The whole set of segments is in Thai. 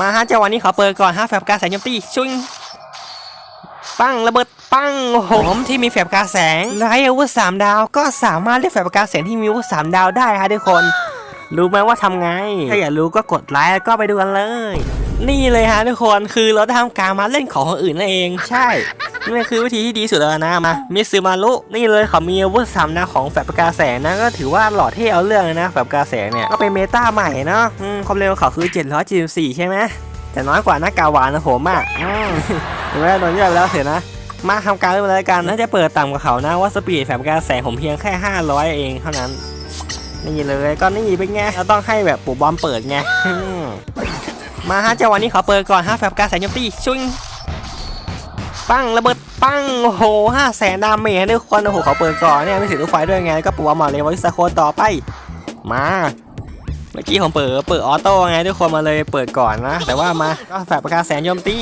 มาฮะจังหวะนี้ขอเปิดก่อนฮะแฟบกาแสงยมตีชุงปังระเบิดปังโอ้โหผมที่มีแฟบกาแสงไร้อาวุธสามดาวก็สามารถเล่นแฟบกาแสงที่มีอาวุธสามดาวได้ฮะทุกคน รู้ไหมว่าทำไง ถ้าอยากรู้ก็กดไลค์แล้วก็ไปดูกันเลย นี่เลยฮะทุกคนคือเราได้ทำการมาเล่นของคนอื่นนั่นเองใช่ นี่คือวิธีที่ดีสุดแล้วนะมามิซึมารุนี่เลยเขามีอาวุธสามดาวของแฟบประกาแสงนะก็ถือว่าหล่อเท่เอาเรื่องเลยนะแฟบประกาแสงเนี่ยก็เป็นเมตาใหม่เนาะอืมความเร็วของเขาคือ 774 ใช่ไหมแต่น้อยกว่าหน้ากาวานนะผมอะอืมเห็นไหมโดนเยอะไปแล้วเสียนะมาทำการเริ่มเลยกันน่าจะเปิดต่ำกว่าเขานะว่าสปีดแฟบกาแสงผมเพียงแค่ 500 เองเท่านั้น นี่เลยก็นี่เป็นไงเราต้องให้แบบปู่บอมเปิดไงมมาฮะจังหวะนี้ขอเปิดก่อนฮะแฟบการแสงโจมตีชุง ปั้งระเบิดปั้งโอ้โหห้าแสนดาเมจทุกคนโอ้โหเขอเปิดก่อนเนี่ยไม่ถือลูกไฟด้วยไงก็ปู่บอมาเลยวัสโคนต่อไป มา เมื่อกี้ผมเปิดเปิดออโต้ไงทุกคนมาเลยเปิดก่อนนะ แต่ว่ามาก็แฟบประกาแสงโจมตี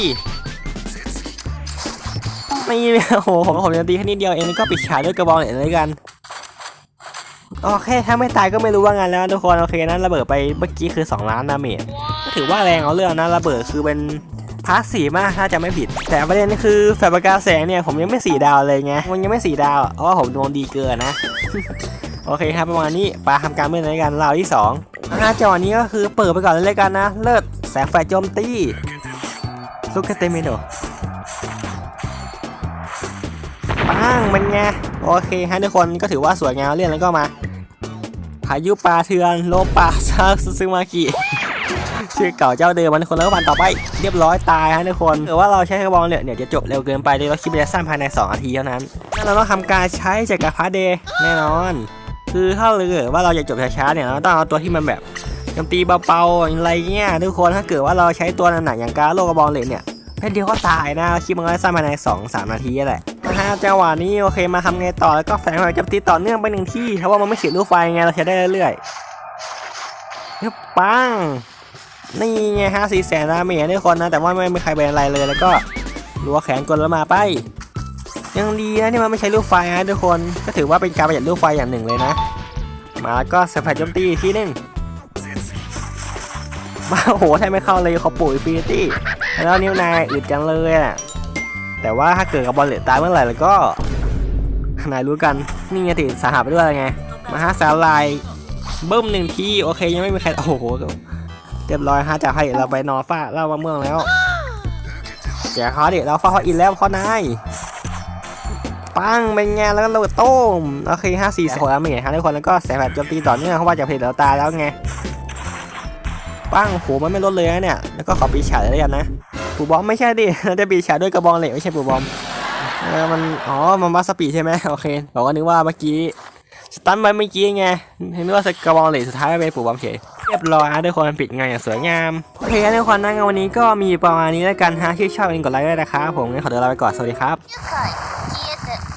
นี่โอ้โหผมผมโจมตีแค่นิดเดียวเองก็ปิดฉากด้วยกระบองเหล็กเลยกันโอเค ถ้าไม่ตายก็ไม่รู้ว่างานแล้วทุกคน โอเคนั้นระเบิดไปเมื่อกี้คือ 2 ล้านดาเมจก็ถือว่าแรงเอาเรื่องนะระเบิดคือเป็น พาร์ทสีมากถ้าจะไม่ผิด แต่ประเด็นคือแฟบกาแสงเนี่ยผมยังไม่สีดาวเลยไงมันยังไม่สีดาวเพราะว่าผมดวงดีเกินนะ โอเคครับประมาณนี้ปาทำการเมื่อในกันราวที่2หน้าจอนี้ก็คือเปิดไปก่อนเลยกันนะ เลิศแสงไฟโจมตีซุกเกเตเมโดปังมันไงโอเคฮะทุกคนก็ถือว่าสวยงามเรื่องแล้วก็มาพายุปลาเทือนโลปลาซาซึซึมากิ ชื่อเก่าเจ้าเดิมมันคนแล้ววันต่อไป เรียบร้อยตายฮะทุกคนถือว่าเราใช้กระบองเนี่ยเดี๋ยวจะจบเร็วเกินไปเลยเราคิดว่าจะสั้นภายใน 2 นาทีเท่านั้นงั้นเราต้องทำการใช้จักรพรรดิเดย์แน่นอน คือถ้าเกิดว่าเราจะจบช้าๆเนี่ยเราต้องเอาตัวที่มันแบบโจมตีเบาๆอะไรเงี้ยทุกคนถ้าเกิดว่าเราใช้ตัวหนักๆอย่างการโลกระบองเหล็กเนี่ยแค่เดียวก็ตายนะเราคิดมันก็สั้นภายใน2 3 นาทีแหละนะฮะจังหวะนี้โอเคมาทำไงต่อแล้วก็แฝงไฟโจมตีต่อเนื่องไปหนึ่งที่เพราะว่ามันไม่ขีดลูกไฟไงเราใช้ได้เรื่อยๆปัง นี่ไงฮะสี่แสนดาเมจทุกคนนะ แต่ว่าไม่มีใครเป็นอะไรเลย แล้วก็รัวแขนกลแล้วมาไป ยังดีนะที่มันไม่ใช้ลูกไฟฮะทุกคน ก็ถือว่าเป็นการประหยัดลูกไฟอย่างหนึ่งเลยนะ มาแล้วก็สะพายโจมตีทีหนึงมาโอ้โหแทบไม่เข้าเลยเขาปุ๋ยฟินิตี้แล้วนิ้วนายอึดจังเลยอะแต่ว่าถ้าเกิดกับบอลเหลือตายเมื่อไหร่แล้วก็นายรู้กันนี่ไงติดสาหัสไปด้วยไงมาฮะสาลายเบิ้มหนึ่งทีโอเคยังไม่มีใครโอ้โห เรียบร้อยฮะจากให้เราไปนอนฟ้าเล่ามาเมืองแล้วแจกเขาดิเราฟ้าเขาอินแล้วเขานายปังเป็นไงแล้วก็ระเบิดต้มโอเคห้าสี่โซแล้วมีฮะทุกคนแล้วก็แสงแบบโจมตีต่อเนื่องเพราะว่าจะเพลิดเราตาแล้วไงปังโหมันไม่ลดเลยนะเนี่ยแล้วก็ขอปีฉาดเลยกันนะปูบอมไม่ใช่ดิเราจะปีฉาดด้วยกระบองเหล็กไม่ใช่ปูบอมเออมันอ๋อมันมาสปีใช่ไหมโอเคบอกว่านึกว่าเมื่อกี้สตันไปเมื่อกี้ไงเห็นว่าสกระบองเหล็กสุดท้ายเป็นปูบอมเฉย เรียบร้อยนะทุกคนปิดงานอย่างสวยงามโอเคทุกคนนะวันนี้ก็มีประมาณนี้แล้วกันฮะที่ชอบเองกดไลค์ด้วยนะครับผมขอตัวลาไปก่อนสวัสดีครับ